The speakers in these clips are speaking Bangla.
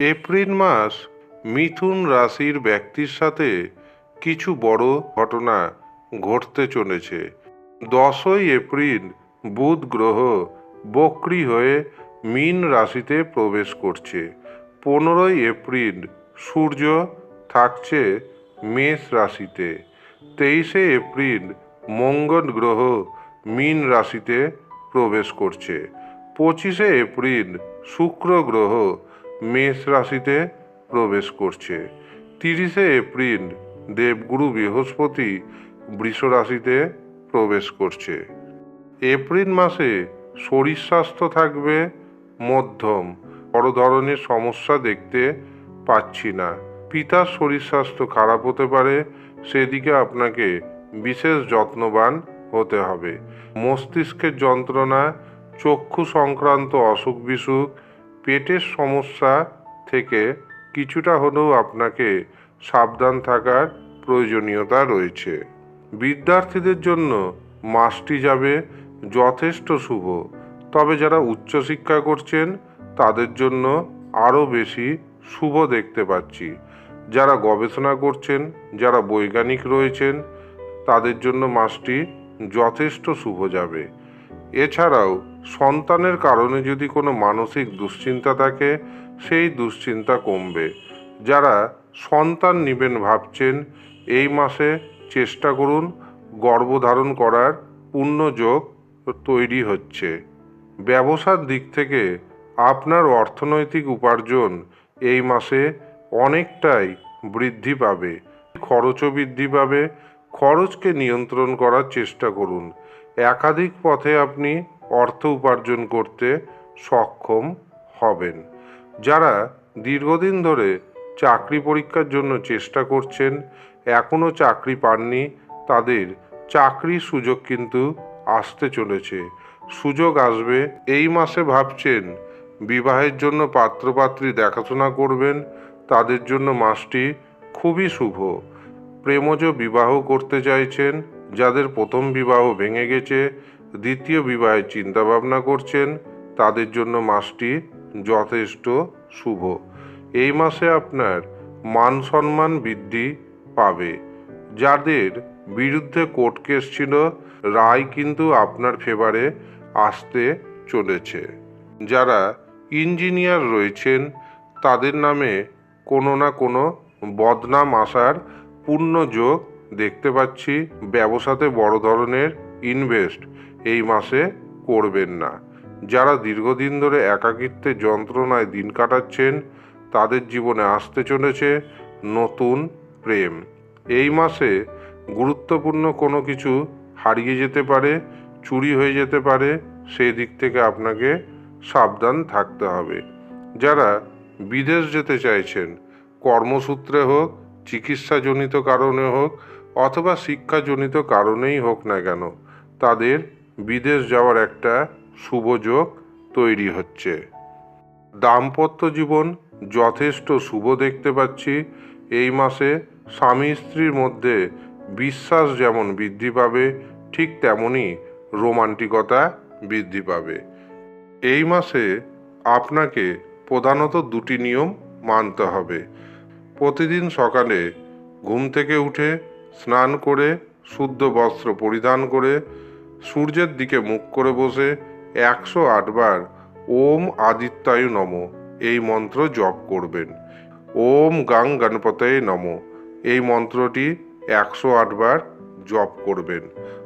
এপ্রিল মাস মিথুন রাশির ব্যক্তির সাথে কিছু বড় ঘটনা ঘটতে চলেছে। দশই এপ্রিল বুধ গ্রহ বক্রি হয়ে মীন রাশিতে প্রবেশ করছে। পনেরোই এপ্রিল সূর্য থাকছে মেষ রাশিতে। তেইশে এপ্রিল মঙ্গল গ্রহ মীন রাশিতে প্রবেশ করছে। পঁচিশে এপ্রিল শুক্র গ্রহ মেষ রাশিতে প্রবেশ করছে। তিরিশে এপ্রিল দেবগুরু বৃহস্পতি বৃষ রাশিতে প্রবেশ করছে। এপ্রিল মাসে শরীর স্বাস্থ্য থাকবে মধ্যম, বড় ধরনের সমস্যা দেখতে পাচ্ছি না। পিতার শরীর স্বাস্থ্য খারাপ হতে পারে, সেদিকে আপনাকে বিশেষ যত্নবান হতে হবে। মস্তিষ্কের যন্ত্রণা, চক্ষু সংক্রান্ত অসুখ বিসুখ পেটের সমস্যা থেকে কিছুটা হলেও আপনাকে সাবধান থাকার প্রয়োজনীয়তা রয়েছে। বিদ্যার্থীদের জন্য মাসটি যাবে যথেষ্ট শুভ। তবে যারা উচ্চশিক্ষা করছেন, তাদের জন্য আরও বেশি শুভ দেখতে পাচ্ছি। যারা গবেষণা করছেন, যারা বৈজ্ঞানিক রয়েছেন, তাদের জন্য মাসটি যথেষ্ট শুভ যাবে। এছাড়াও সন্তানের কারণে যদি কোনো মানসিক দুশ্চিন্তা থাকে, সেই দুশ্চিন্তা কমবে। যারা সন্তান নেবেন ভাবছেন, এই মাসে চেষ্টা করুন গর্ভধারণ করার পূর্ণযোগ তৈরি হচ্ছে। ব্যবসার দিক থেকে আপনার অর্থনৈতিক উপার্জন এই মাসে অনেকটাই বৃদ্ধি পাবে। খরচও বৃদ্ধি পাবে। খরচকে নিয়ন্ত্রণ করার চেষ্টা করুন। একাধিক পথে আপনি অর্থ উপার্জন করতে সক্ষম হবেন। যারা দীর্ঘদিন ধরে চাকরি পরীক্ষার জন্য চেষ্টা করছেন এখনও চাকরি পাননি, তাদের চাকরির সুযোগ কিন্তু আসতে চলেছে। সুযোগ আসবে, এই মাসে ভাবছেন, বিবাহের জন্য পাত্রপাত্রী দেখাশোনা করবেন, তাদের জন্য মাসটি খুবই শুভ। প্রেমজ বিবাহ করতে চাইছেন, যাদের প্রথম বিবাহ ভেঙে গেছে দ্বিতীয় বিবাহের চিন্তাভাবনা করছেন, তাদের জন্য মাসটি যথেষ্ট শুভ। এই মাসে আপনার মান সম্মান বৃদ্ধি পাবে। যাদের বিরুদ্ধে কোর্ট কেস ছিল, রায় কিন্তু আপনার ফেভারে আসতে চলেছে। যারা ইঞ্জিনিয়ার রয়েছেন, তাদের নামে কোনো না কোনো বদনাম আসার পূর্ণ যোগ দেখতে পাচ্ছি। ব্যবসাতে বড় ধরনের ইনভেস্ট এই মাসে করবেন না। যারা দীর্ঘদিন ধরে একাকিত্বে যন্ত্রণায় দিন কাটাচ্ছেন, তাদের জীবনে আসতে চলেছে নতুন প্রেম। এই মাসে গুরুত্বপূর্ণ কোনো কিছু হারিয়ে যেতে পারে, চুরি হয়ে যেতে পারে, সেই দিক থেকে আপনাকে সাবধান থাকতে হবে। যারা বিদেশ যেতে চাইছেন, কর্মসূত্রে হোক, চিকিৎসাজনিত কারণে হোক, অথবা শিক্ষাজনিত কারণেই হোক না কেন, তাদের বিদেশ যাওয়ার একটা শুভযোগ তৈরি হচ্ছে। দাম্পত্য জীবন যথেষ্ট শুভ দেখতে পাচ্ছি। এই মাসে স্বামী স্ত্রীর মধ্যে বিশ্বাস যেমন বৃদ্ধি পাবে, ঠিক তেমনই রোমান্টিকতা বৃদ্ধি পাবে। এই মাসে আপনাকে প্রধানত দুটি নিয়ম মানতে হবে। প্রতিদিন সকালে ঘুম থেকে উঠে স্নান করে, শুদ্ধ বস্ত্র পরিধান করে সূর্যের দিকে মুখ করে বসে একশো আটবার ওম আদিত্যায়ু নম, এই মন্ত্র জপ করবেন। ওম গাং গণপতয়ে নম, এই মন্ত্রটি একশো আটবার জপ করবেন,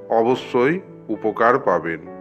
অবশ্যই উপকার পাবেন।